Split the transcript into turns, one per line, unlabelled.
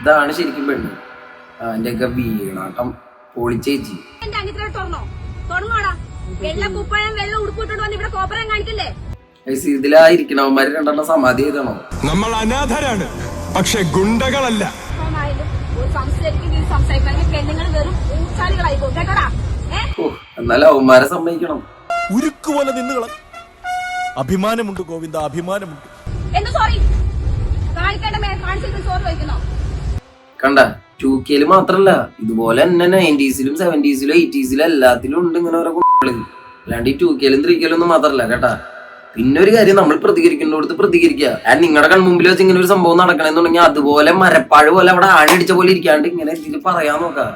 ഇതാണ് ശരിക്കും പെണ്ണ്. അതിന്റെ ഒക്കെ വീണാട്ടം. പൊളിച്ചേച്ചി ഇതിലായിരിക്കണവന്മാര് രണ്ടെണ്ണം സമാധി ചെയ്തണോ.
നമ്മൾ അനാഥരാണ്. പക്ഷെ ഗുണ്ടകളല്ല.
എന്നാലും അവന്മാരെ സമ്മതിക്കണം.
ഉരുക്കുപോലെ നിന്നുകള അഭിമാനമുണ്ട് ഗോവിന്ദ അഭിമാനമുണ്ട്.
എന്ത് സോറി കാണിക്കേണ്ട കാണിച്ചിട്ട് സോറി വയ്ക്കുന്നോ
കണ്ട ടു കെയിൽ മാത്രല്ല. ഇതുപോലെ തന്നെ നയന്റീസിലും സെവന്റീസിലും എയ്റ്റീസിലും എല്ലാത്തിലും ഉണ്ട് ഇങ്ങനെ ഓരോ കുട്ടികൾ അല്ലാണ്ട് ഈ ടു കെയിലും ത്രീ കെയിലും ഒന്നും മാത്രല്ല കേട്ടാ. പിന്നെ ഒരു കാര്യം നമ്മൾ പ്രതികരിക്കേണ്ടടുത്ത് പ്രതികരിക്കുക ആൻഡ് നിങ്ങളുടെ കൺമുമ്പിൽ വെച്ച് ഇങ്ങനെ ഒരു സംഭവം നടക്കണമെന്നുണ്ടെങ്കിൽ അതുപോലെ മരപ്പാഴ് പോലെ അവിടെ ആണിയടിച്ച പോലെ ഇരിക്കാണ്ട് ഇങ്ങനെ ഇതിൽ പറയാൻ നോക്കാം.